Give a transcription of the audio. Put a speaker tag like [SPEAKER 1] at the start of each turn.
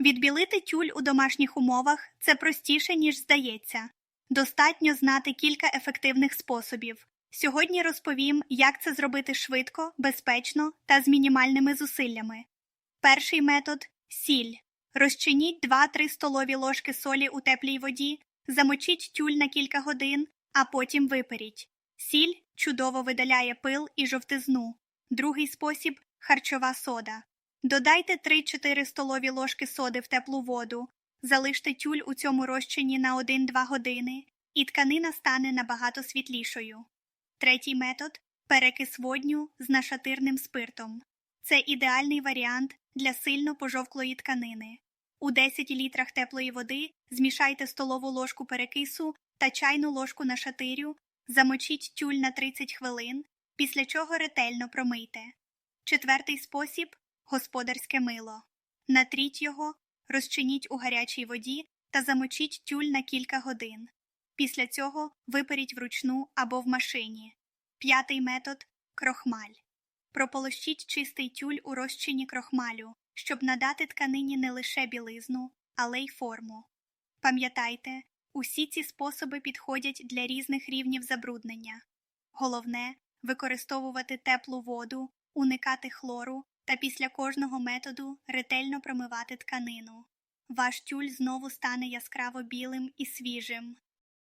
[SPEAKER 1] Відбілити тюль у домашніх умовах це простіше, ніж здається. Достатньо знати кілька ефективних способів. Сьогодні розповім, як це зробити швидко, безпечно та з мінімальними зусиллями. Перший метод сіль. Розчиніть 2-3 столові ложки солі у теплій воді, замочіть тюль на кілька годин, а потім виперіть. Сіль чудово видаляє пил і жовтизну. Другий спосіб харчова сода. Додайте 3-4 столові ложки соди в теплу воду, залиште тюль у цьому розчині на 1-2 години, і тканина стане набагато світлішою. Третій метод перекис водню з нашатирним спиртом. Це ідеальний варіант для сильно пожовклої тканини. У 10 літрах теплої води змішайте столову ложку перекису та чайну ложку нашатирю, замочіть тюль на 30 хвилин, після чого ретельно промийте. Четвертий спосіб господарське мило. Натріть його, розчиніть у гарячій воді та замочіть тюль на кілька годин. Після цього виперіть вручну або в машині. П'ятий метод крохмаль. Прополощіть чистий тюль у розчині крохмалю, щоб надати тканині не лише білизну, але й форму. Пам'ятайте, усі ці способи підходять для різних рівнів забруднення. Головне використовувати теплу воду, уникати хлору та після кожного методу ретельно промивати тканину. Ваш тюль знову стане яскраво білим і свіжим.